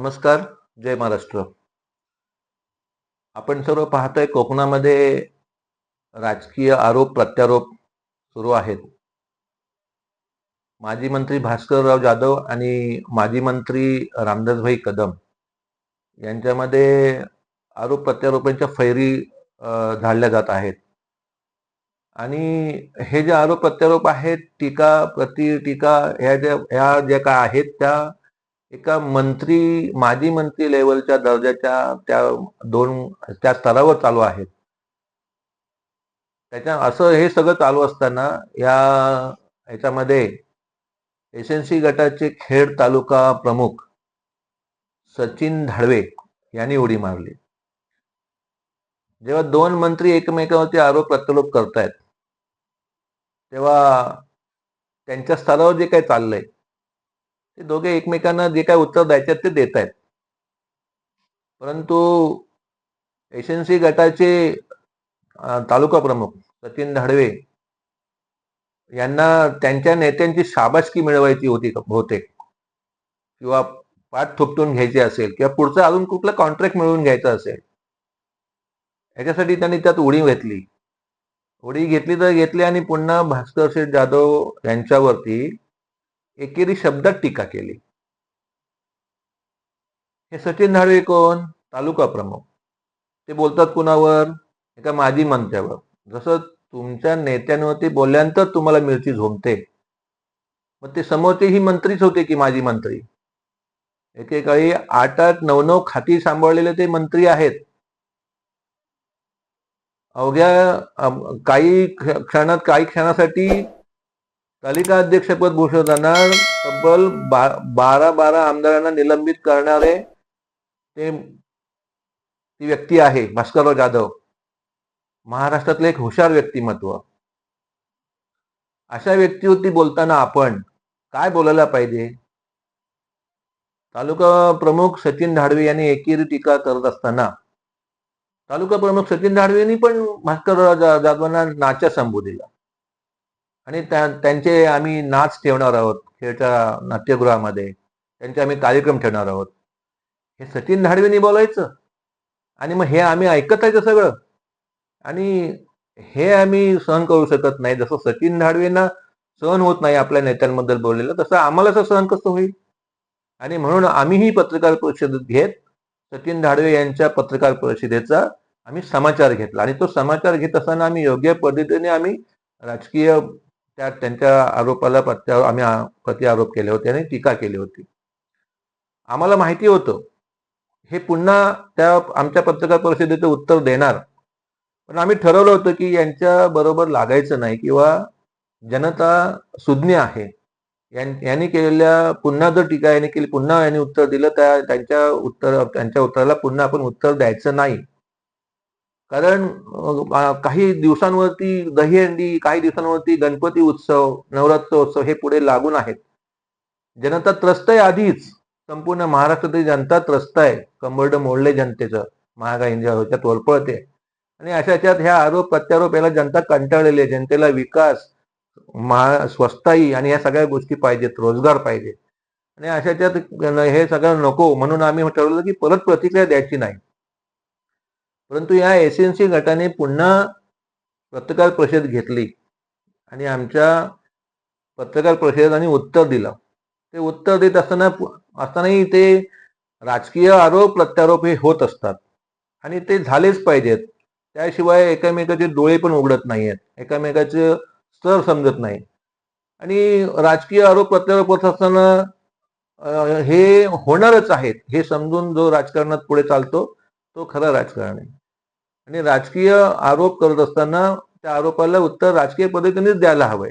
नमस्कार जय महाराष्ट्र. आपण सर्व पाहतोय कोकणामध्ये राजकीय आरोप प्रत्यारोप सुरू आहेत. माजी मंत्री भास्करराव जाधव आणि माजी मंत्री रामदासभाई कदम यांच्यामध्ये आरोप प्रत्यारोपांच्या फैरी झाडल्या जात आहेत. आणि हे जे आरोप प्रत्यारोप आहेत टीका प्रति टीका ह्या ज्या ह्या ज्या काय आहेत त्या एका मंत्री माजी मंत्री लेवलच्या दर्जाच्या त्या दोन त्या स्तरावर चालू आहेत. त्याच्या असं हे सगळं चालू असताना या ह्याच्यामध्ये एस एन सी गटाचे खेड तालुका प्रमुख सचिन धाडवे यांनी उडी मारली. जेव्हा दोन मंत्री एकमेकावरती आरोप प्रत्यारोप करतायत तेव्हा त्यांच्या स्तरावर जे काही चाललंय ते दोघे एकमेकांना जे काय उत्तर द्यायचे ते देत आहेत. परंतु एस एन सी गटाचे तालुका प्रमुख सचिन धाडवे यांना त्यांच्या नेत्यांची शाबासकी मिळवायची होती बहुतेक किंवा पाठ थोपटून घ्यायचे असेल किंवा पुढचं अजून कुठलं कॉन्ट्रॅक्ट मिळवून घ्यायचं असेल. याच्यासाठी त्यांनी त्यात उडी घेतली. उडी घेतली तर घेतली आणि पुन्हा भास्कर शेठ जाधव यांच्यावरती एकेरी शब्दात टीका केली. हे सचिन धाडवे कोण? तालुका प्रमुख. ते बोलतात कुणावर? एका माजी मंत्र्यावर. जसं तुमच्या नेत्यांवरती बोलल्यानंतर तुम्हाला मिरची झोमते मग ते समोरचे ही मंत्रीच होते की माजी मंत्री? एकेकाळी आठ आठ नऊ नऊ खाती सांभाळलेले ते मंत्री आहेत. अवघ्या काही क्षणात काही क्षणासाठी तालिका अध्यक्षपद भूषवताना तब्बल बा- बारा बारा आमदारांना निलंबित करणारे ते ती व्यक्ती आहे भास्करराव जाधव. महाराष्ट्रातले एक हुशार व्यक्तिमत्व. अशा व्यक्तीवरती बोलताना आपण काय बोलायला पाहिजे? तालुका प्रमुख सचिन धाडवे यांनी एकेरी टीका करत असताना तालुका प्रमुख सचिन धाडवे यांनी पण भास्करराव जाधवांना जाधवांना संबू दिला. आणि त्यांचे आम्ही नाच ठेवणार आहोत खेळच्या नाट्यगृहामध्ये. त्यांचे आम्ही कार्यक्रम ठेवणार आहोत. हे सचिन धाडवेनी बोलायचं. आणि मग हे आम्ही ऐकत आहे सगळं. आणि हे आम्ही सहन करू शकत नाही. जसं सचिन धाडवेंना सहन होत नाही आपल्या नेत्यांबद्दल बोललेलं तसं आम्हाला असं सहन कसं होईल? आणि म्हणून आम्हीही पत्रकार परिषद घेत सचिन धाडवे यांच्या पत्रकार परिषदेचा आम्ही समाचार घेतला. आणि तो समाचार घेत असताना आम्ही योग्य पद्धतीने आम्ही राजकीय त्या त्यांच्या आरोपाला प्रत्या आम्ही प्रति आरोप केले होते आणि टीका केली होती. आम्हाला माहिती होतं. हे पुन्हा त्या आमच्या पत्रकार परिषदेचं उत्तर देणार. पण आम्ही ठरवलं होतं की यांच्या बरोबर लागायचं नाही किंवा जनता सुज्ञ आहे. यांनी केलेल्या पुन्हा जर टीका यांनी केली पुन्हा यांनी उत्तर दिलं त्या त्यांच्या उत्तर त्यांच्या उत्तराला पुन्हा आपण उत्तर द्यायचं नाही. कारण काही दिवसांवरती दहीहंडी काही दिवसांवरती गणपती उत्सव नवरात्रोत्सव हे पुढे लागून आहेत. जनता त्रस्त आहे आधीच. संपूर्ण महाराष्ट्रातील जनता त्रस्त आहे. कंबरड मोडले जनतेचं. महागाईच्या तोलपळते. आणि अशा याच्यात ह्या आरोप प्रत्यारोप याला जनता कंटाळलेली आहे. जनतेला विकास महा स्वस्ताई आणि या सगळ्या गोष्टी पाहिजेत. रोजगार पाहिजे. आणि अशा याच्यात हे सगळं नको. म्हणून आम्ही ठरवलं की परत प्रतिक्रिया द्यायची नाही. परंतु या एस एन सी गटाने पुन्हा पत्रकार परिषद घेतली आणि आमच्या पत्रकार परिषदेत आणि उत्तर दिलं. ते उत्तर देत असताना असतानाही ते राजकीय आरोप प्रत्यारोप हे होत असतात. आणि ते झालेच पाहिजेत. त्याशिवाय एकमेकाचे डोळे पण उघडत नाही आहेत एकामेकाचे स्तर समजत नाही. आणि राजकीय आरोप प्रत्यारोप होत असताना हे होणारच आहेत. हे समजून जो राजकारणात पुढे चालतो तो खरा राजकारण आहे. आणि राजकीय आरोप करत असताना त्या आरोपाला उत्तर राजकीय पद्धतीनेच द्यायला हवंय.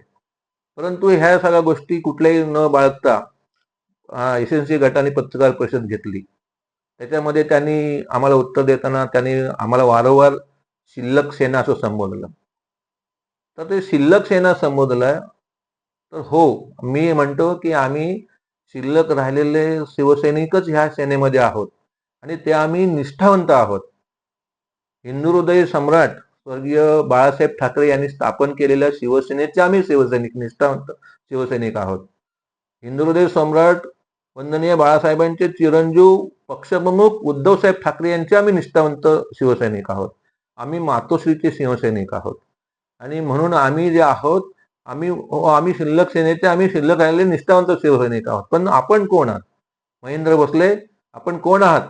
परंतु ह्या सगळ्या गोष्टी कुठल्याही न बाळगता एस एन सी गटाने पत्रकार परिषद घेतली. त्याच्यामध्ये त्यांनी आम्हाला उत्तर देताना त्यांनी आम्हाला वारंवार शिल्लक सेना असं संबोधलं. तर ते शिल्लक सेना संबोधलं तर हो मी म्हणतो की आम्ही शिल्लक राहिलेले शिवसैनिकच ह्या सेनेमध्ये आहोत. आणि ते आम्ही निष्ठावंत आहोत. हिंदू हृदय सम्राट स्वर्गीय बाळासाहेब ठाकरे यांनी स्थापन केलेल्या शिवसेनेचे आम्ही शिवसैनिक निष्ठावंत शिवसैनिक आहोत. हिंदू हृदय सम्राट वंदनीय बाळासाहेबांचे चिरंजीव पक्षप्रमुख उद्धवसाहेब ठाकरे यांचे आम्ही निष्ठावंत शिवसैनिक आहोत. आम्ही मातोश्रीचे शिवसैनिक आहोत. आणि म्हणून आम्ही जे आहोत आम्ही आम्ही शिल्लक सेनेचे आम्ही शिल्लक राहिलेले निष्ठावंत शिवसैनिक आहोत. पण आपण कोण आहात? महेंद्र भोसले आपण कोण आहात?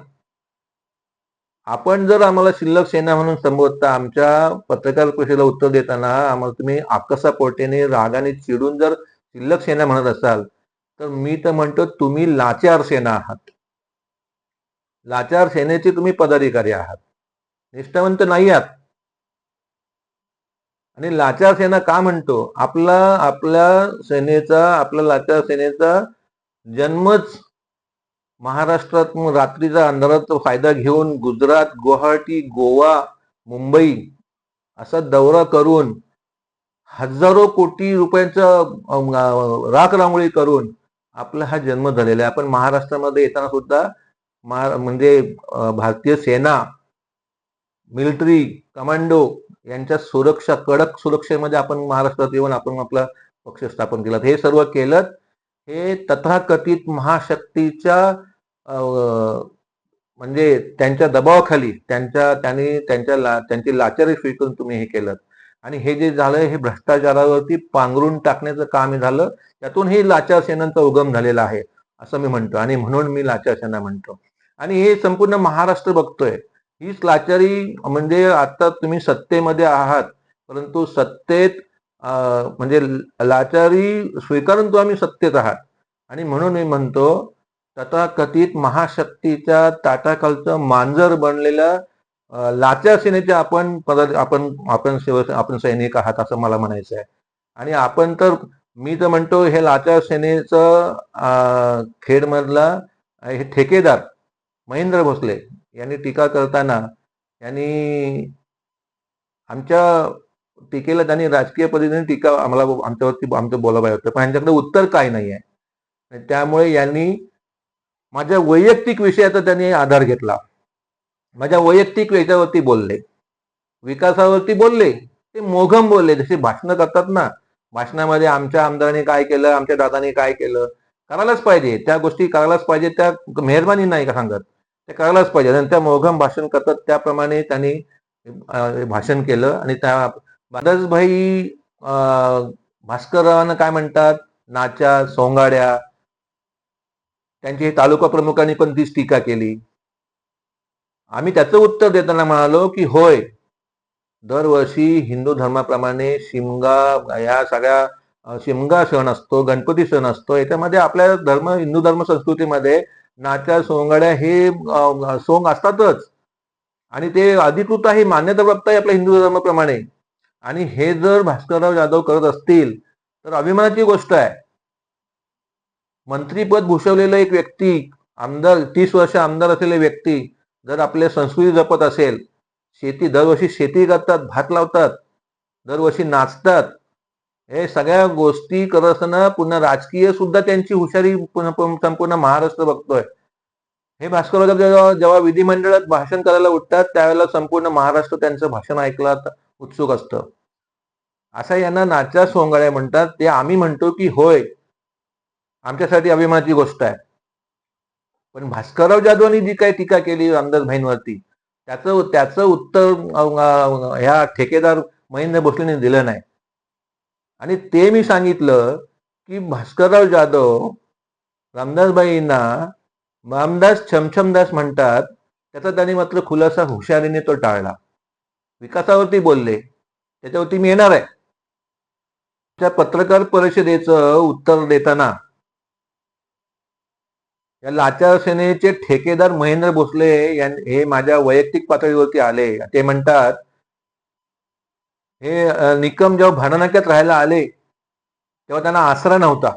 आपण जर आम्हाला शिल्लक सेना म्हणून संबोधता आमच्या पत्रकार परिषदेला उत्तर देताना आम्हाला तुम्ही आकसा पोटेने रागाने चिडून जर शिल्लक सेना म्हणत असाल तर मी तर म्हणतो तुम्ही लाचार सेना आहात. लाचार सेनेचे तुम्ही पदाधिकारी आहात. निष्ठावंत नाही आहात. आणि लाचार सेना का म्हणतो? आपला आपल्या सेनेचा आपल्या लाचार सेनेचा जन्मच महाराष्ट्रात मग रात्रीचा अंधाराचा फायदा घेऊन गुजरात गुवाहाटी गोवा मुंबई असा दौरा करून हजारो कोटी रुपयांचा राख रांगोळी करून आपला हा जन्म झालेला आहे. आपण महाराष्ट्रामध्ये येताना सुद्धा महा म्हणजे भारतीय सेना मिलिटरी कमांडो यांच्या सुरक्षा कडक सुरक्षेमध्ये आपण महाराष्ट्रात येऊन आपण आपला पक्ष स्थापन केला हे सर्व केलं हे तथाकथित महाशक्तीच्या म्हणजे त्यांच्या दबावाखाली त्यांच्या त्यांनी त्यांच्या ला त्यांची लाचारी स्वीकारून तुम्ही हे केलं. आणि हे जे झालं हे भ्रष्टाचारावरती पांघरून टाकण्याचं काम झालं. त्यातून हे लाचार सेनांचा उगम झालेला आहे असं मी म्हणतो. आणि म्हणून मी लाचार सेना म्हणतो. आणि हे संपूर्ण महाराष्ट्र बघतोय. हीच लाचारी म्हणजे आता तुम्ही सत्तेमध्ये आहात. परंतु सत्तेत अं, म्हणजे लाचारी स्वीकारून तो आम्ही सत्तेत आहात. आणि म्हणून मी म्हणतो तथाकथित महाशक्तीच्या ताटाखालचं मांजर बनलेल्या लाचा लाचार सेनेचे आपण आपण आपण शिव आपण सैनिक आहात असं मला म्हणायचं आहे. आणि आपण तर मी तर म्हणतो हे लाचार सेनेचं खेडमधला हे ठेकेदार महेंद्र भोसले यांनी टीका करताना यांनी आमच्या टीकेला त्यांनी राजकीय पद्धतीने टीका आम्हाला आमच्यावरती आमचं बोलावं होतं पण यांच्याकडे उत्तर काय नाही आहे. त्यामुळे यांनी माझ्या वैयक्तिक विषयाचा त्यांनी आधार घेतला. माझ्या वैयक्तिक याच्यावरती बोलले. विकासावरती बोलले. ते मोघम बोलले. जसे भाषणं करतात ना भाषणामध्ये आमच्या आमदारांनी काय केलं आमच्या दादानी काय केलं करायलाच पाहिजे. त्या गोष्टी करायलाच पाहिजे. त्या मेहरबानी नाही का सांगत? ते करायलाच पाहिजे. आणि त्या मोघम भाषण करतात. त्याप्रमाणे त्यांनी भाषण केलं. आणि त्या भाई भास्कररावांना काय म्हणतात? नाच्या सोंगाड्या त्यांची तालुका प्रमुखांनी पण तीच टीका केली. आम्ही त्याचं उत्तर देताना म्हणालो की होय दरवर्षी हिंदू धर्माप्रमाणे शिमगा या सगळ्या शिमगा सण असतो गणपती सण असतो याच्यामध्ये आपल्या धर्म हिंदू धर्म संस्कृतीमध्ये नाच्या सोंगाड्या हे सोंग असतातच. आणि ते अधिकृत आहे मान्यताप्राप्त आहे आपल्या हिंदू धर्माप्रमाणे. आणि हे जर भास्करराव जाधव करत असतील तर अभिमानाची गोष्ट आहे. मंत्रीपद भूषवलेलं एक व्यक्ती आमदार तीस वर्ष आमदार असलेले व्यक्ती जर आपले संस्कृती जपत असेल शेती दरवर्षी शेती करतात भात लावतात दरवर्षी नाचतात हे सगळ्या गोष्टी करत असताना पुन्हा राजकीय सुद्धा त्यांची हुशारी संपूर्ण महाराष्ट्र बघतोय. हे भास्कर जेव्हा जेव्हा विधिमंडळात भाषण करायला उठतात त्यावेळेला संपूर्ण महाराष्ट्र त्यांचं भाषण ऐकला उत्सुक असतं. असा यांना नाचा सोंगाड्या म्हणतात ते आम्ही म्हणतो की होय आमच्यासाठी अभिमानाची गोष्ट आहे. पण भास्करराव जाधवांनी जी काही टीका केली रामदास भाईंवरती त्याचं त्याचं उत्तर ह्या ठेकेदार महेंद्र भोसलेने दिलं नाही. आणि ते मी सांगितलं की भास्करराव जाधव रामदासबाईंना रामदास छमछमदास म्हणतात त्याचा त्यांनी मात्र खुलासा हुशारीने तो टाळला. विकासावरती बोलले. त्याच्यावरती मी येणार आहे. त्या पत्रकार परिषदेचं उत्तर देताना या लाचार सेनेचे ठेकेदार महेंद्र भोसले हे माझ्या वैयक्तिक पातळीवरती आले. ते म्हणतात हे निकम जेव्हा भांडणाक्यात राहायला आले तेव्हा त्यांना आसरा नव्हता.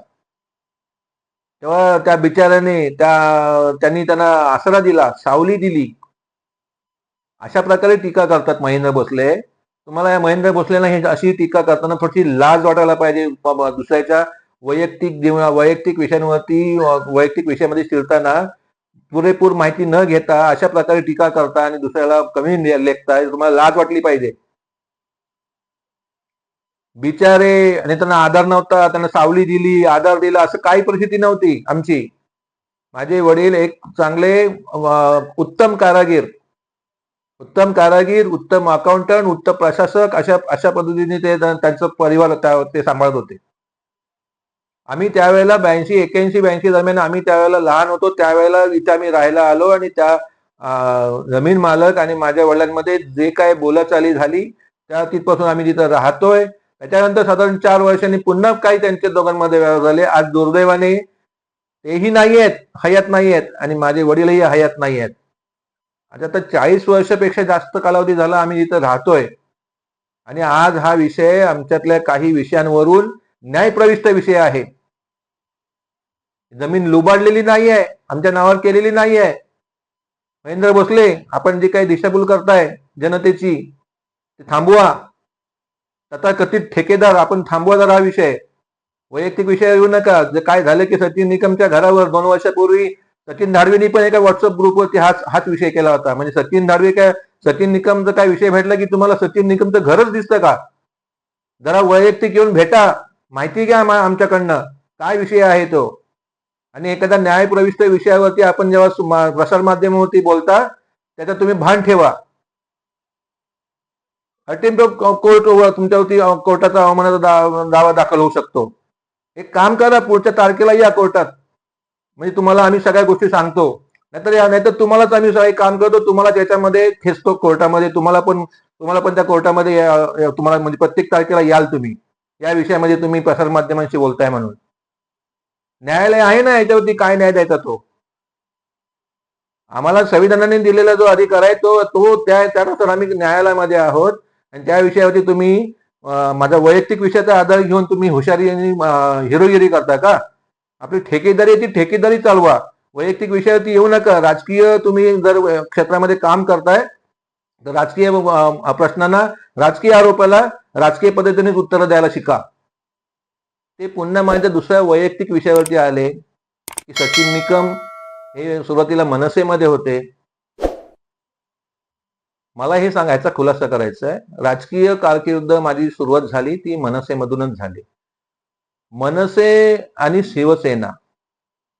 तेव्हा त्या बिचाऱ्याने त्या त्यांनी त्यांना आसरा दिला सावली दिली. अशा प्रकारे टीका करतात महेंद्र भोसले. तुम्हाला या महेंद्र भोसलेला हे अशी टीका करताना थोडीशी लाज वाटायला पाहिजे दुसऱ्याच्या वैयक्तिक जीवना वैयक्तिक विषयांवरती वैयक्तिक विषयामध्ये शिरताना पुरेपूर माहिती न घेता अशा प्रकारे टीका करता आणि दुसऱ्याला कमी लेखता तुम्हाला लाज वाटली पाहिजे. बिचारे आणि त्यांना आधार नव्हता त्यांना सावली दिली आधार दिला असं काही परिस्थिती नव्हती आमची. माझे वडील एक चांगले उत्तम कारागीर. उत्तम कारागीर उत्तम अकाउंटंट उत्तम प्रशासक अशा अशा पद्धतीने ते त्यांचं परिवार ते सांभाळत होते. आम्ही त्यावेळेला ब्याऐंशी एक्याऐंशी ब्याऐंशी दरम्यान आम्ही त्यावेळेला लहान होतो. त्यावेळेला इथे आम्ही राहायला आलो आणि त्या जमीन मालक आणि माझ्या वडिलांमध्ये जे काय बोलाचाली झाली त्या तिथपासून आम्ही तिथं राहतोय. त्याच्यानंतर साधारण चार वर्षांनी पुन्हा काही त्यांच्या दोघांमध्ये व्यवहार झाले. आज दुर्दैवाने तेही नाही आहेत हयात नाही आहेत आणि माझे वडीलही हयात नाही आहेत आता तर चाळीस वर्षापेक्षा जास्त कालावधी झाला आम्ही इथं राहतोय. आणि आज हा विषय आमच्यातल्या काही विषयांवरून न्यायप्रविष्ट विषय आहे. जमीन लुबाडलेली नाही आहे आमच्या नावावर केलेली नाही आहे. महेंद्र भोसले आपण जी काही दिशाभूल करताय जनतेची ते थांबवा. तथाकथित ठेकेदार आपण थांबवा जरा हा विषय. वैयक्तिक विषय येऊ नका. जे काय झालं की सचिन निकमच्या घरावर दोन वर्षापूर्वी सचिन धाडवेनी पण एका व्हॉट्सअप ग्रुपवरती हाच हाच विषय केला होता. म्हणजे सचिन धाडवे काय सचिन निकमचा काय विषय भेटला की तुम्हाला सचिन निकमचं घरच दिसतं का? जरा वैयक्तिक येऊन भेटा. माहिती घ्या आमच्याकडनं. काय विषय आहे तो? आणि एखाद्या न्यायप्रविष्ट विषयावरती आपण जेव्हा सु- प्रसारमाध्यमावरती बोलता त्याचा तुम्ही भान ठेवा. अटेम्प कोर्ट तुमच्यावरती कोर्टाचा अवमानाचा दावा दाखल होऊ शकतो. एक काम करा पुढच्या तारखेला या कोर्टात. म्हणजे तुम्हाला आम्ही सगळ्या गोष्टी सांगतो. नाहीतर या नाहीतर तुम्हालाच आम्ही सगळे काम करतो तुम्हाला त्याच्यामध्ये खेचतो कोर्टामध्ये. तुम्हाला पण तुम्हाला पण त्या कोर्टामध्ये तुम्हाला म्हणजे प्रत्येक तारखेला याल तुम्ही. या विषयामध्ये तुम्ही प्रसारमाध्यमांशी बोलताय म्हणून. न्यायालय आहे ना याच्यावरती काय न्याय द्यायचा तो? आम्हाला संविधानाने दिलेला जो अधिकार आहे तो तो त्या त्यानुसार आम्ही न्यायालयामध्ये आहोत. आणि त्या विषयावरती तुम्ही माझा वैयक्तिक विषयाचा आधार घेऊन तुम्ही हुशारी आणि हिरोगिरी करता का? आपली ठेकेदारी आहे ती ठेकेदारी चालवा. वैयक्तिक विषयावरती येऊ नका. राजकीय तुम्ही जर क्षेत्रामध्ये काम करताय तर राजकीय प्रश्नांना राजकीय आरोपाला राजकीय पद्धतीनेच उत्तरं द्यायला शिका. ते पुन्हा माझ्या दुसऱ्या वैयक्तिक विषयावरती आले की सचिन निकम हे सुरुवातीला मनसेमध्ये होते. मला हे सांगायचा खुलासा करायचा आहे. राजकीय कारकीर्द माझी सुरुवात झाली ती मनसेमधूनच झाली. मनसे आणि शिवसेना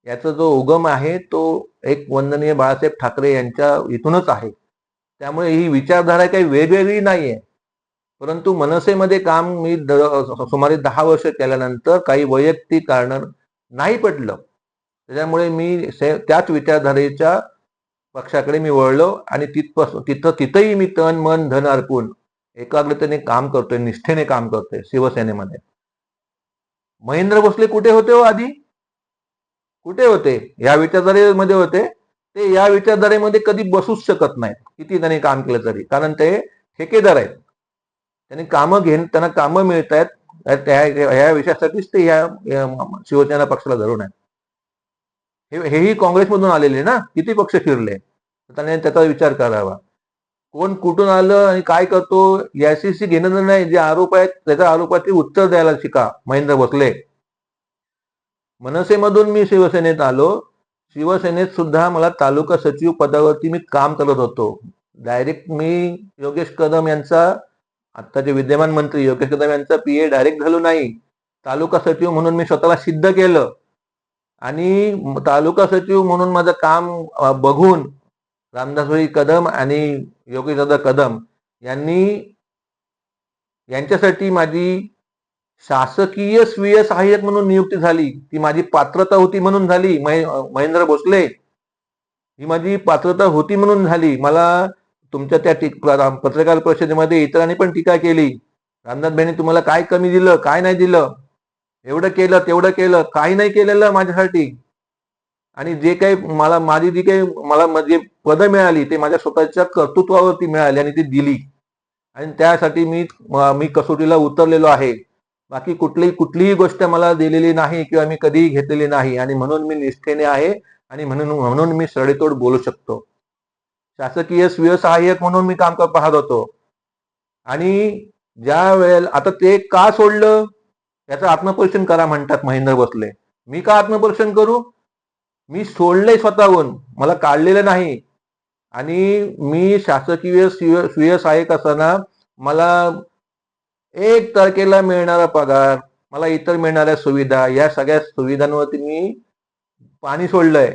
याचा जो उगम आहे तो एक वंदनीय बाळासाहेब ठाकरे यांच्या इथूनच आहे. त्यामुळे ही विचारधारा काही वेगवेगळी नाहीये. परंतु मनसेमध्ये काम मी सुमारे दहा वर्ष केल्यानंतर काही वैयक्तिक कारण नाही पडलं. त्याच्यामुळे मी त्याच विचारधारेच्या पक्षाकडे मी वळलो आणि तिथपासून तिथं तिथंही मी तन मन धन अर्पून एकाग्रतेने काम करतोय निष्ठेने काम करतोय शिवसेनेमध्ये. महेंद्र भोसले कुठे होते हो आधी? कुठे होते? या विचारधारेमध्ये होते? ते या विचारधारेमध्ये कधी बसूच शकत नाहीत. किती त्यांनी काम केलं तरी. कारण ते ठेकेदार आहेत. त्यांनी कामं घेण त्यांना कामं मिळत आहेत त्या ह्या विषयासाठीच ते ह्या या शिवसेना पक्षाला धरून आहेत. हेही काँग्रेसमधून आलेले ना? किती पक्ष फिरले? त्याने त्याचा विचार करावा. कोण कुठून आलं आणि काय करतो? याच्याशी घेणं नाही. जे आरोप आहेत त्याच्या आरोपाचे उत्तर द्यायला शिका. महेंद्र भोसले. मनसेमधून मी शिवसेनेत आलो. शिवसेनेत सुद्धा मला तालुका सचिव पदावरती मी काम करत होतो. डायरेक्ट मी योगेश कदम यांचा आत्ताचे विद्यमान मंत्री योगेश कदम यांचा पी ए डायरेक्ट झालो नाही. तालुका सचिव म्हणून मी स्वतःला सिद्ध केलं. आणि तालुका सचिव म्हणून माझं काम बघून रामदासभाई कदम आणि योगेशदादा कदम यांनी यांच्यासाठी माझी शासकीय स्वीय सहाय्यक म्हणून नियुक्ती झाली. ती माझी पात्रता होती म्हणून झाली. महेंद्र भोसले. ही माझी पात्रता होती म्हणून झाली. मला तुमच्या त्या पत्रकार परिषदेमध्ये इतरांनी पण टीका केली. रामनाथभाईने तुम्हाला काय कमी दिलं काय नाही दिलं? एवढं केलं तेवढं केलं काही नाही केलेलं माझ्यासाठी. आणि जे काही मला माझी जी काही मला जे पदं मिळाली ते माझ्या स्वतःच्या कर्तृत्वावरती मिळाली आणि ती दिली. आणि त्यासाठी मी मी कसोटीला उतरलेलो आहे. बाकी कुठलीही कुठलीही गोष्ट मला दिलेली नाही किंवा मी कधीही घेतलेली नाही आणि म्हणून मी निष्ठेने आहे आणि म्हणून म्हणून मी सडेतोड बोलू शकतो. शासकीय स्वीय सहाय्यक म्हणून मी काम पाहत होतो. आणि ज्या वेळेला आता ते का सोडलं? याचं आत्मपरीक्षण करा म्हणतात महेंद्र बसले मी का आत्मपरीक्षण करू? मी सोडले स्वतःहून. मला काढलेलं नाही. आणि मी शासकीय स्वीय स्वीय सहाय्यक असताना मला एक तारखेला मिळणारा पगार मला इतर मिळणाऱ्या सुविधा या सगळ्या सुविधांवरती मी पाणी सोडलंय.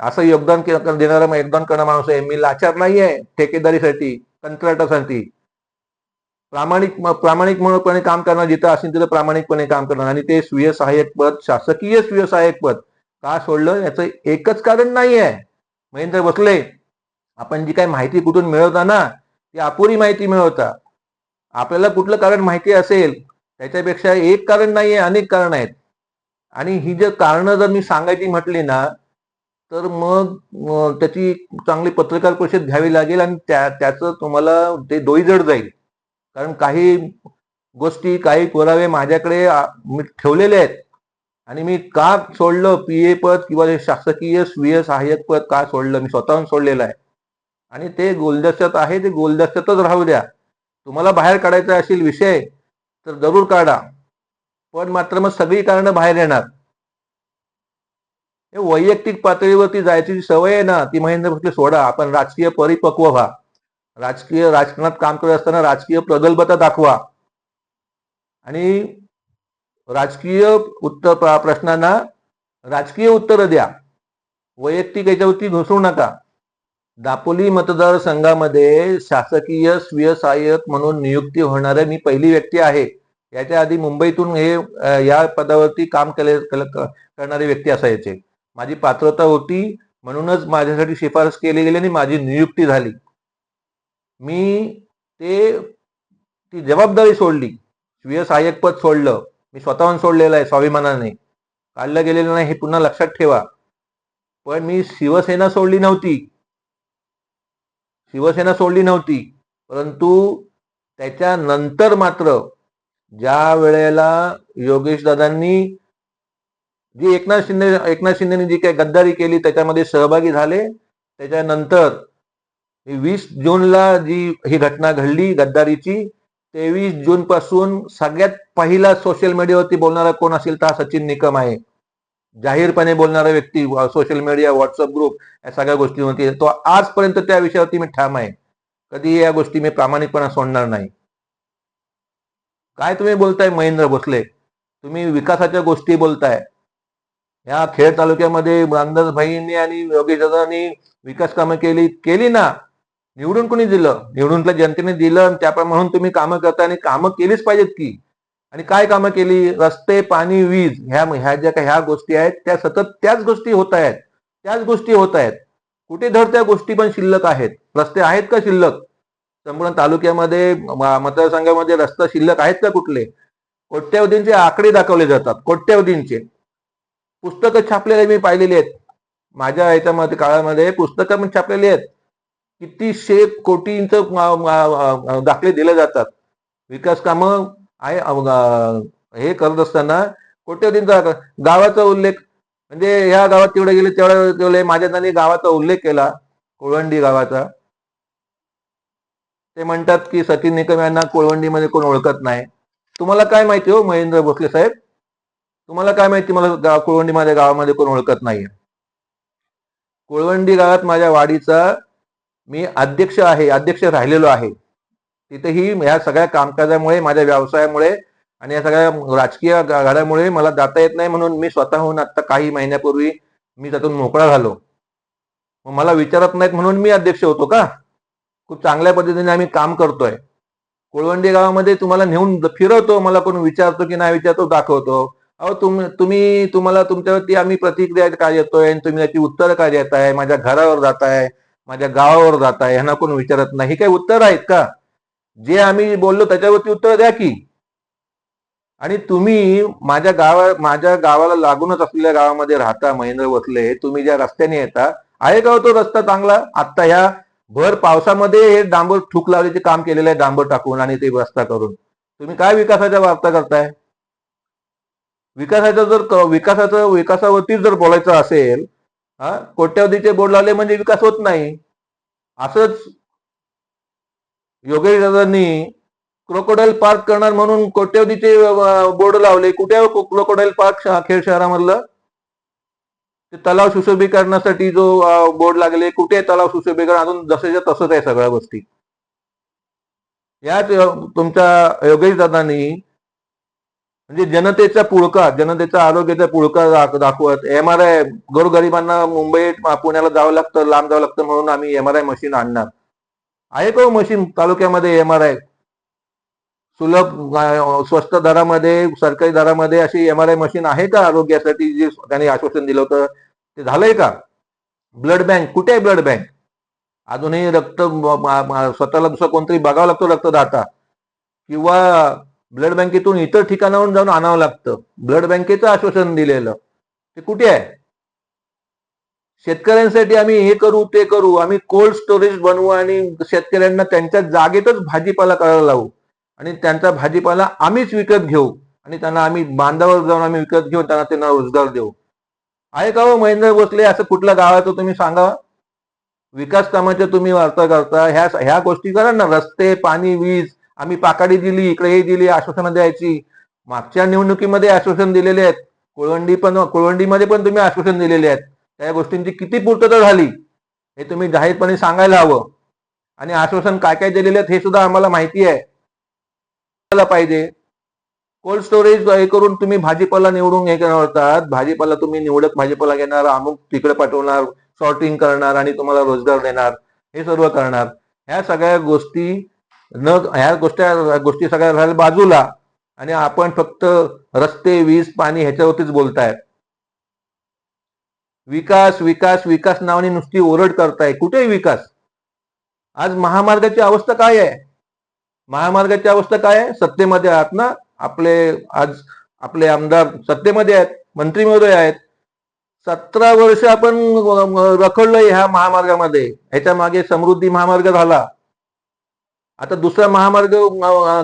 असं योगदान देणारा योगदान करणारा माणूस आहे. मी लाचार नाही आहे ठेकेदारीसाठी कंत्राटासाठी. प्रामाणिक प्रामाणिक म्हणून काम करणार जिथं असेल तिथं प्रामाणिकपणे काम करणार. आणि ते स्वीय सहाय्यक पद शासकीय स्वीय सहाय्यक पद का सोडलं याचं एकच कारण नाही आहे महेंद्र बसले आपण जी काही माहिती कुठून मिळवता ना ती अपुरी माहिती मिळवता. आपल्याला कुठलं कारण माहिती असेल त्याच्यापेक्षा एक कारण नाही आहे अनेक कारण आहेत. आणि ही जर कारणं जर मी सांगायची म्हटली ना तर मग त्याची चांगली पत्रकार परिषद घ्यावी लागेल आणि त्या त्याचं तुम्हाला ते डोईजड जाईल. कारण काही गोष्टी काही पुरावे माझ्याकडे मी ठेवलेले आहेत. आणि मी का सोडलं पी ए पद किंवा हे शासकीय स्वीय सहाय्यक पद का सोडलं? मी स्वतःहून सोडलेलं आहे. आणि ते गोलदस्त्यात आहे ते गोलदस्त्यातच राहू द्या. तुम्हाला बाहेर काढायचा असेल विषय तर जरूर काढा. पण मात्र मग सगळी कारणं बाहेर येणार. हे वैयक्तिक पातळीवरती जायची जी सवय आहे ना ती महेंद्र भोसले सोडा आपण राजकीय परिपक्व व्हा. राजकीय राजकारणात काम करत असताना राजकीय प्रगल्भता दाखवा. आणि राजकीय उत्तर प्रश्नांना राजकीय उत्तरं द्या. वैयक्तिक याच्यावरती घुसू नका. दापोली मतदारसंघामध्ये शासकीय स्वीय सहाय्यक म्हणून नियुक्ती होणाऱ्या मी पहिली व्यक्ती आहे. याच्या आधी मुंबईतून हे या पदावरती काम केले केलं- करणारे व्यक्ती असायचे. माझी पात्रता होती म्हणूनच माझ्यासाठी शिफारस केली गेली आणि माझी नियुक्ती झाली. मी ते ती जबाबदारी सोडली. स्वीय सहाय्यक पद सोडलं. मी स्वतःहून सोडलेलं आहे स्वाभिमानाने. काढलं गेलेलं नाही हे पुन्हा लक्षात ठेवा. पण मी शिवसेना सोडली नव्हती. शिवसेना सोडली नव्हती. परंतु त्याच्यानंतर मात्र ज्या वेळेला योगेश दादांनी जी एकनाथ शिंदे एकनाथ शिंदेनी जी काही गद्दारी केली त्याच्यामध्ये सहभागी झाले. त्याच्यानंतर वीस जूनला जी ही घटना घडली गद्दारीची तेवीस जून पासून सगळ्यात पहिला सोशल मीडियावरती बोलणारा कोण असेल तर हा सचिन निकम आहे. जाहीरपणे बोलणारा व्यक्ती सोशल मीडिया व्हॉट्सअप ग्रुप या सगळ्या गोष्टीवरती. तो आजपर्यंत त्या विषयावरती मी ठाम आहे. कधी या गोष्टी मी प्रामाणिकपणा सोडणार नाही. काय तुम्ही बोलताय महेंद्र भोसले? तुम्ही विकासाच्या गोष्टी बोलताय. या खेड तालुक्यामध्ये रामदास भाईंनी आणि योगेश दादांनी विकास कामं केली केली ना? निवडून कोणी दिलं? निवडून जनतेने दिलं आणि त्याप्रमाणे म्हणून तुम्ही कामं करता आणि कामं केलीच पाहिजेत की? आणि काय कामं केली? रस्ते पाणी वीज ह्या ह्या ज्या काही ह्या गोष्टी आहेत त्या सतत त्याच गोष्टी होत आहेत. त्याच गोष्टी होत आहेत. कुठे धड त्या गोष्टी पण शिल्लक आहेत. रस्ते आहेत का शिल्लक? संपूर्ण तालुक्यामध्ये मतदारसंघामध्ये रस्ता शिल्लक आहेत का कुठले? कोट्यवधींचे आकडे दाखवले जातात. कोट्यवधींचे. पुस्तकं छापलेले मी पाहिलेली आहेत. माझ्या याच्यामध्ये काळामध्ये पुस्तकं पण छापलेली आहेत. कितीशे कोटींचं कोटींच दाखले दिले जातात. विकास कामं आहे. हे करत असताना कोट्यवधींचा गावाचा उल्लेख म्हणजे ह्या गावात तेवढे गेले तेवढे तेवढे माझ्या त्यांनी गावाचा उल्लेख केला कोळवंडी गावाचा. ते म्हणतात की सचिन निकम यांना कोळवंडीमध्ये कोण ओळखत नाही. तुम्हाला काय माहिती हो महेंद्र भोसले साहेब? तुम्हाला काय माहिती मला गाव कोळवंडी माझ्या गावामध्ये कोण ओळखत नाहीये? कोळवंडी गावात माझ्या वाडीचा मी अध्यक्ष आहे अध्यक्ष राहिलेलो आहे. तिथेही ह्या सगळ्या कामकाजामुळे माझ्या व्यवसायामुळे आणि या सगळ्या राजकीय घडामुळे मला जाता येत नाही म्हणून मी स्वतःहून आता काही महिन्यापूर्वी मी त्यातून मोकळा झालो. मग मला विचारत नाहीत म्हणून मी अध्यक्ष होतो का? खूप चांगल्या पद्धतीने आम्ही काम करतोय. कोळवंडी गावामध्ये तुम्हाला नेऊन फिरवतो मला कोण विचारतो की नाही विचारतो दाखवतो. अहो तुम्ही तुम्ही तुम्हाला तुमच्यावरती आम्ही प्रतिक्रिया काय येतोय आणि तुम्ही त्याची उत्तर काय देताय? माझ्या घरावर जाताय माझ्या गावावर जाताय ह्यांना कोण विचारत नाही. हे काही उत्तर आहेत का? जे आम्ही बोललो त्याच्यावरती उत्तर द्या की. आणि तुम्ही माझ्या गावा माझ्या गावाला लागूनच असलेल्या गावामध्ये राहता महेंद्र वसले तुम्ही ज्या रस्त्याने येता आहे का हो तो रस्ता चांगला? आत्ता ह्या भर पावसामध्ये हे डांबर ठूक लावल्याचे काम केलेलं आहे डांबर टाकून आणि ते रस्ता करून. तुम्ही काय विकासाच्या वार्ता करताय? विकासाचा जर विकासाचं विकासावरती जर बोलायचं असेल हा कोट्यावधीचे बोर्ड लावले म्हणजे विकास होत नाही. असंच योगेश दादांनी क्रोकोडाईल पार्क करणार म्हणून कोट्यवधीचे बोर्ड लावले. कुठे क्रोकोडाईल पार्क अखेर शहरामधलं? ते तलाव सुशोभीकरणासाठी जो बोर्ड लागले. कुठे तलाव सुशोभीकरण अजून जसेच्या तसंच आहे सगळ्या गोष्टी. याच तुमच्या योगेश दादांनी म्हणजे जनतेचा पुळका जनतेचा आरोग्याचा पुळका दाखवत. एम आर आय गोरगरिबांना मुंबईत पुण्याला जावं लागतं लांब जावं लागतं म्हणून आम्ही एम आर आय मशीन आणणार. आहे का हो मशीन तालुक्यामध्ये एम आर आय सुलभ स्वस्त दरामध्ये सरकारी दरामध्ये अशी एम आर आय मशीन आहे का आरोग्यासाठी जे त्यांनी आश्वासन दिलं होतं? ते झालंय का? ब्लड बँक कुठे आहे ब्लड बँक? अजूनही रक्त स्वतःला दुसरं कोणतरी बघावं लागतो रक्तदाता. किंवा ब्लड बँकेतून इतर ठिकाणावरून जाऊन आणावं लागतं. ब्लड बँकेचं आश्वासन दिलेलं. ते कुठे आहे? शेतकऱ्यांसाठी आम्ही हे करू ते करू आम्ही कोल्ड स्टोरेज बनवू आणि शेतकऱ्यांना त्यांच्या जागेतच भाजीपाला करायला लावू. आणि त्यांचा भाजीपाला आम्हीच विकत घेऊ आणि त्यांना आम्ही बांधावर जाऊन आम्ही विकत घेऊ त्यांना त्यांना रोजगार देऊ. आहे का हो महेंद्र भोसले? असं कुठल्या गावाचं तुम्ही सांगा. विकास कामाचे तुम्ही वार्ता करता. ह्या ह्या गोष्टी करा ना. रस्ते पाणी वीज आम्ही पाकाडी दिली इकडे हे दिली आश्वासनं द्यायची. मागच्या निवडणुकीमध्ये आश्वासन दिलेले आहेत. कोळवंडी पण कोळवंडीमध्ये पण तुम्ही आश्वासन दिलेले आहेत. त्या गोष्टींची किती पूर्तता झाली हे तुम्ही जाहीरपणे सांगायला हवं. आणि आश्वासन काय काय दिलेले आहेत हे सुद्धा आम्हाला माहिती आहे. पाहिजे. कोल्ड स्टोरेज हे करून तुम्ही भाजीपाला निवडून हे करतात भाजीपाला तुम्ही निवडक भाजीपाला घेणार अमुक तिकडे पाठवणार सॉर्टिंग करणार आणि तुम्हाला रोजगार देणार हे सर्व करणार. ह्या सगळ्या गोष्टी न ह्या गोष्टी गोष्टी सगळ्या राहिल्या बाजूला. आणि आपण फक्त रस्ते वीज पाणी ह्याच्यावरतीच बोलताय विकास विकास विकास नावाने नुसती ओरड करताय. कुठे विकास? आज महामार्गाची अवस्था काय आहे? महामार्गाची अवस्था काय आहे? सत्तेमध्ये आहात ना? आपले आज आपले आमदार सत्तेमध्ये आहेत मंत्री महोदय आहेत. सतरा वर्ष आपण रखडलोय ह्या महामार्गामध्ये. ह्याच्या मागे समृद्धी महामार्ग झाला. आता दुसरा महामार्ग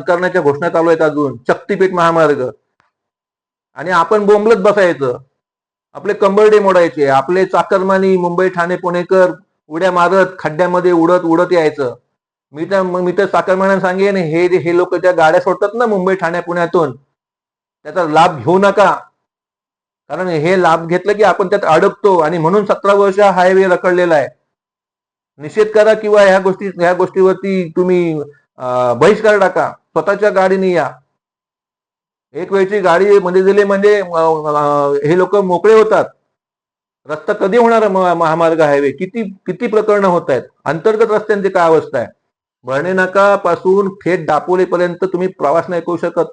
करण्याच्या घोषणा चालू आहेत अजून. शक्तीपीठ महामार्ग. आणि आपण बोंबलत बसायचं. आपले कंबरडे मोडायचे आपले चाकरमानी मुंबई ठाणे पुणेकर उड्या मारत खड्ड्यामध्ये उडत उडत यायचं. मी तर मी तर चाकरमान्यांना सांगेन हे हे लोक त्या गाड्या सोडतात ना मुंबई ठाणे पुण्यातून. त्याचा लाभ घेऊ नका. कारण हे लाभ घेतलं की आपण त्यात अडकतो आणि म्हणून सतरा वर्ष हायवे रखडलेला आहे. निषेध करा किंवा ह्या गोष्टी ह्या गोष्टीवरती तुम्ही बहिष्कार टाका. स्वतःच्या गाडीने या. एक वेळची गाडी मध्ये दिली म्हणजे हे लोक मोकळे होतात. रस्ता कधी होणार महामार्ग हायवे? किती किती प्रकरणं होत आहेत अंतर्गत रस्त्यांची काय अवस्था आहे? भरणे नाका पासून थेट दापोलीपर्यंत तुम्ही प्रवास नाही करू शकत.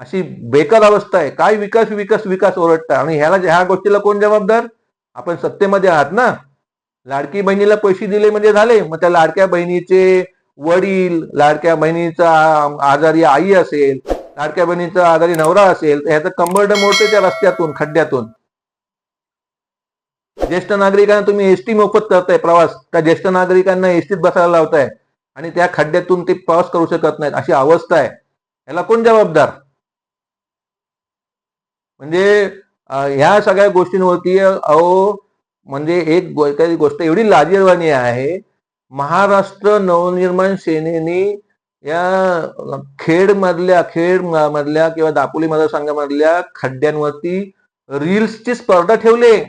अशी बेकार अवस्था आहे. काय विकास विकास विकास ओरडता आणि ह्याला ह्या गोष्टीला कोण जबाबदार? आपण सत्तेमध्ये आहात ना? लाडकी बहिणीला पैसे दिले म्हणजे झाले. मग त्या लाडक्या बहिणीचे वडील लाडक्या बहिणीचा आजारी आई असेल लाडक्या बहिणीचा आजारी नवरा असेल तर ह्याचं कंबरड मोडते त्या रस्त्यातून खड्ड्यातून. ज्येष्ठ नागरिकांना तुम्ही एसटी मोफत करताय प्रवास. त्या ज्येष्ठ नागरिकांना एसटीत बसायला लावताय आणि त्या खड्ड्यातून ते प्रवास करू शकत नाहीत अशी अवस्था आहे. याला कोण जबाबदार? म्हणजे ह्या सगळ्या गोष्टींवरती अहो म्हणजे एक काही गोष्ट एवढी लाजीरवाणी आहे महाराष्ट्र नवनिर्माण सेनेने या खेड मधल्या खेड मधल्या किंवा दापोली मतदारसंघामधल्या खड्ड्यांवरती रील्सची स्पर्धा ठेवले.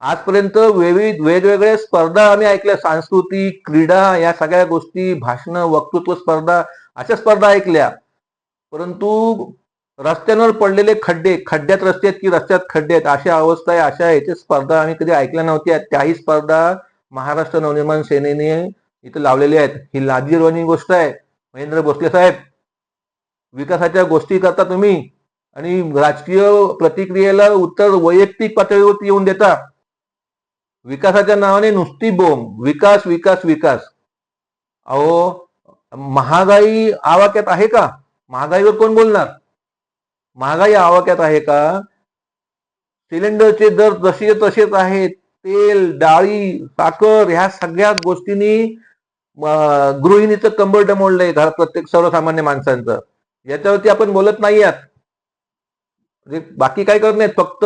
आजपर्यंत विविध वेगवेगळ्या स्पर्धा आम्ही ऐकल्या. सांस्कृतिक क्रीडा या सगळ्या गोष्टी भाषण वक्तृत्व स्पर्धा अशा स्पर्धा ऐकल्या. परंतु रस्त्यांवर पडलेले खड्डे खड्ड्यात रस्ते आहेत की रस्त्यात खड्डे आहेत अशा अवस्था आहे अशा याच्या स्पर्धा आम्ही कधी ऐकल्या नव्हत्या. त्याही स्पर्धा महाराष्ट्र नवनिर्माण सेनेने इथं लावलेली आहेत. ही लाजीरवाणी गोष्ट आहे. महेंद्र भोसले साहेब विकासाच्या गोष्टी करता तुम्ही आणि राजकीय प्रतिक्रियेला उत्तर वैयक्तिक पातळीवरती येऊन देता. विकासाच्या नावाने नुसती बोंब. विकास विकास विकास. अहो महागाई आवाक्यात आहे का? महागाईवर कोण बोलणार? महागाई आवाक्यात आहे का? सिलेंडरचे दर जसे तसेच आहेत. तेल डाळी साखर ह्या सगळ्या गोष्टींनी गृहिणीचं कंबर डमोडलंय घरात प्रत्येक सर्वसामान्य माणसांचं. याच्यावरती आपण बोलत नाही आहात म्हणजे बाकी काय करत नाहीत. फक्त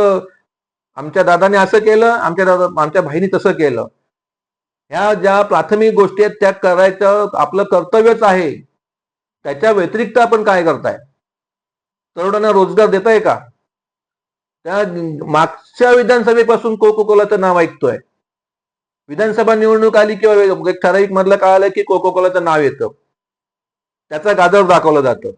आमच्या दादाने असं केलं आमच्या दादा आमच्या भाईनी तसं केलं. ह्या ज्या प्राथमिक गोष्टी आहेत त्या करायचं आपलं कर्तव्यच आहे. त्याच्या व्यतिरिक्त आपण काय करताय? तरुणांना रोजगार देताय का? त्या मागच्या विधानसभेपासून कोको कोलाचं नाव ऐकतोय. विधानसभा निवडणूक आली किंवा ठराविक मधलं कळालं की कोको कोलाचं नाव येतं. त्याचा गाजर दाखवलं जातं.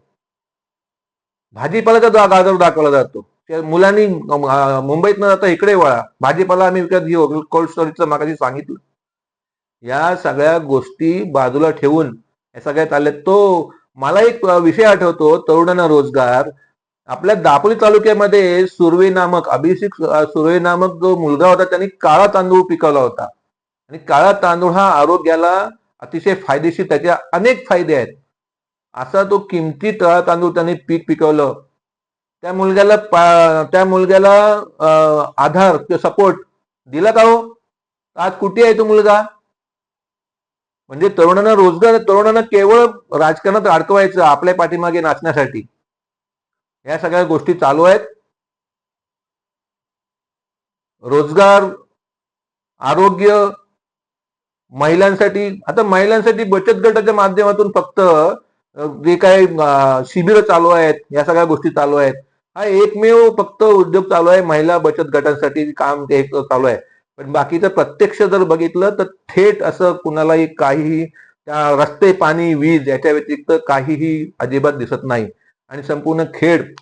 भाजीपाल्याचा गाजर दाखवला जातो. त्या मुलांनी मुंबईत न जाता इकडे वळा. भाजीपाला आम्ही विकत घेऊ. कोल्ड स्टोरेजचं मागाशी सांगितलं. या सगळ्या गोष्टी बाजूला ठेवून या सगळ्यात आल्या तो मला एक विषय आठवतो. तरुणांना रोजगार आपल्या दापोली तालुक्यामध्ये सुर्वे नामक अभिषेक सुर्वे नामक जो मुलगा होता त्यांनी काळा तांदूळ पिकवला होता. आणि काळा तांदूळ हा आरोग्याला अतिशय फायदेशीर त्याचे अनेक फायदे आहेत. असा तो किमती काळा तांदूळ त्यांनी पीक पिकवलं. त्या मुलग्याला त्या मुलग्याला आधार किंवा सपोर्ट दिला का हो? आज कुठे आहे तो मुलगा? म्हणजे तरुणांना रोजगार तरुणांना केवळ राजकारणात अडकवायचं आपल्या पाठीमागे नाचण्यासाठी. या सगळ्या गोष्टी चालू आहेत. रोजगार आरोग्य महिलांसाठी आता महिलांसाठी बचत गटाच्या माध्यमातून फक्त जे काही शिबिरं चालू आहेत या सगळ्या गोष्टी चालू आहेत. हा एकमेव फक्त उद्योग चालू आहे महिला बचत गटांसाठी काम ते एक चालू आहे. पण बाकीचं प्रत्यक्ष जर बघितलं तर थेट असं कुणालाही काहीही रस्ते पाणी वीज याच्या व्यतिरिक्त काहीही अजिबात दिसत नाही. आणि संपूर्ण खेड.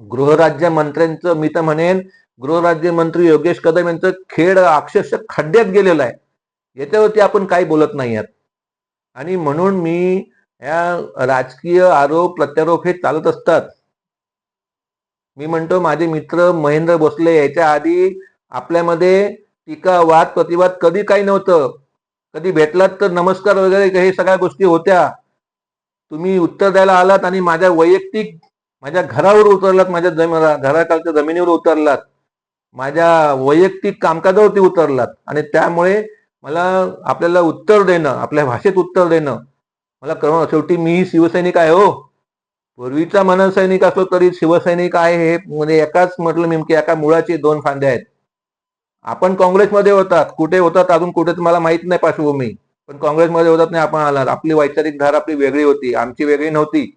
गृहराज्य मंत्र्यांचं मी तर म्हणेन गृहराज्य मंत्री योगेश कदम यांचं खेड अक्षरशः खड्ड्यात गेलेलं आहे. याच्यावरती आपण काही बोलत नाही आहात. आणि म्हणून मी या राजकीय आरोप प्रत्यारोप हे चालत असतात. मी म्हणतो माझे मित्र महेंद्र भोसले याच्या आधी आपल्यामध्ये टीका वाद प्रतिवाद कधी काही नव्हतं. कधी भेटलात तर नमस्कार वगैरे हे सगळ्या गोष्टी होत्या. तुम्ही उत्तर द्यायला आलात आणि माझ्या वैयक्तिक माझ्या घरावर उतरलात माझ्या जम घराखालच्या जमिनीवर उतरलात. माझ्या वैयक्तिक कामकाजावरती उतरलात. आणि त्यामुळे मला आपल्याला उत्तर देणं आपल्या भाषेत उत्तर देणं मला कळव शेवटी मीही शिवसैनिक आहे हो. पूर्वीचा मनसैनिक असलो तरी शिवसैनिक आहे हे म्हणजे एकाच म्हटलं नेमकी एका मुळाची दोन फांद्या आहेत. आपण काँग्रेसमध्ये होतात. कुठे होतात अजून कुठे तुम्हाला माहीत नाही पार्श्वभूमी. पण काँग्रेसमध्ये होतात नाही आपण आलात. आपली वैचारिक धार आपली वेगळी होती. आमची वेगळी नव्हती.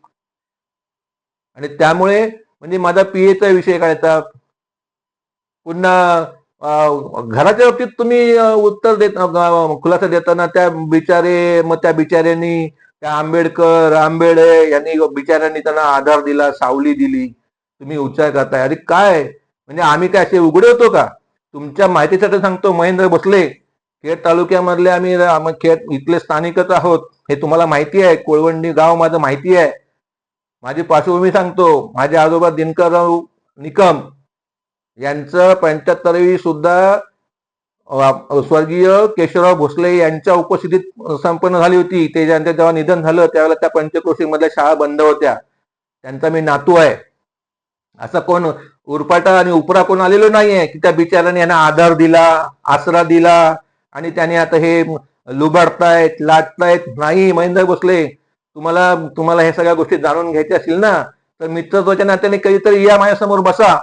आणि त्यामुळे म्हणजे माझा पीएचा विषय काढायचा पुन्हा घराच्या बाबतीत तुम्ही उत्तर देत खुलासा देताना त्या बिचारे मग त्या बिचाऱ्यांनी त्या आंबेडकर आंबेडे यांनी बिचाऱ्यांनी त्यांना आधार दिला सावली दिली. तुम्ही उच्चार करताय. अरे काय? म्हणजे आम्ही काय असे उघडे होतो का? तुमच्या माहितीसाठी सांगतो महेंद्र भोसले. खेड तालुक्यामधले आम्ही खेड इथले स्थानिकच आहोत. हे तुम्हाला माहिती आहे. कोळवंडी गाव माझं माहिती आहे. माझी पार्श्वभूमी सांगतो. माझे आजोबा दिनकरराव निकम यांचं पंच्याहत्तरवी सुद्धा स्वर्गीय केशवराव भोसले यांच्या उपस्थितीत संपन्न झाली होती. ते ज्यांचं जेव्हा निधन झालं त्यावेळेला त्या पंचक्रोशीमधल्या शाळा बंद होत्या. त्यांचा मी नातू आहे. असं कोण उरपाटा आणि उपरा कोण आलेलो नाहीये की त्या बिचाराने यांना आधार दिला आसरा दिला आणि त्याने आता हे लुबाडतायत लाटतायत नाही महेंद्र भोसले तुम्हाला तुम्हाला हे सगळ्या गोष्टी जाणून घ्यायच्या असतील ना तर मित्रत्वाच्या नात्याने कधीतरी या माझ्यासमोर बसा.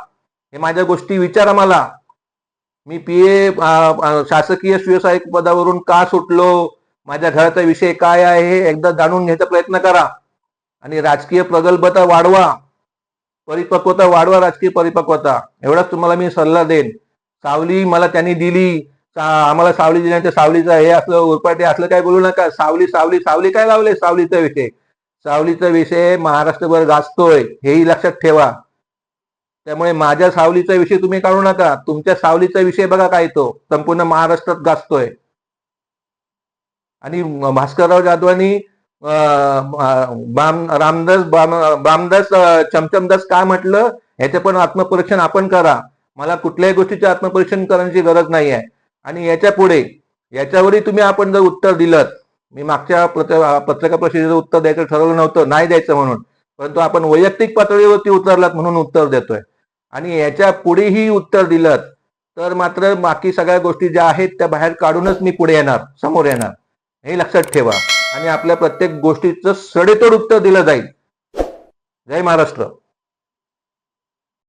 हे माझ्या गोष्टी विचारा मला. मी पी ए शासकीय सुव्यवसायिक पदावरून का सुटलो? माझ्या घराचा विषय काय आहे? हे एकदा जाणून घ्यायचा प्रयत्न करा. आणि राजकीय प्रगल्भता वाढवा. परिपक्वता वाढवा राजकीय परिपक्वता. एवढाच तुम्हाला मी सल्ला देईन. सावली मला त्यांनी दिली. आम्हाला सावली दिल्यानंतर सावलीचं हे असलं उरपाटे असलं काय बोलू नका. सावली सावली सावली काय लावले सावलीचा विषय? सावलीचा विषय महाराष्ट्रभर गाजतोय हेही लक्षात ठेवा. त्यामुळे माझ्या सावलीचा विषय तुम्ही काढू नका. तुमच्या सावलीचा विषय बघा काय तो. संपूर्ण महाराष्ट्रात गाजतोय. आणि भास्करराव जाधवांनी रामदास रामदास चमचमदास काय म्हटलं? ह्याचं पण आत्मपरीक्षण आपण करा. मला कुठल्याही गोष्टीचे आत्मपरीक्षण करण्याची गरज नाही आहे आणि याच्यापुढे याच्यावरही तुम्ही आपण जर उत्तर दिलं मी मागच्या पत्रकार परिषदेचं उत्तर द्यायचं ठरवलं नव्हतं नाही द्यायचं म्हणून परंतु आपण वैयक्तिक पातळीवरती उतरलात म्हणून उत्तर देतोय. आणि याच्या पुढेही उत्तर दिलं तर मात्र बाकी सगळ्या गोष्टी ज्या आहेत त्या बाहेर काढूनच मी पुढे येणार समोर येणार. हे लक्षात ठेवा. आणि आपल्या प्रत्येक गोष्टीचं सडेतोड उत्तर दिलं जाईल. जय महाराष्ट्र.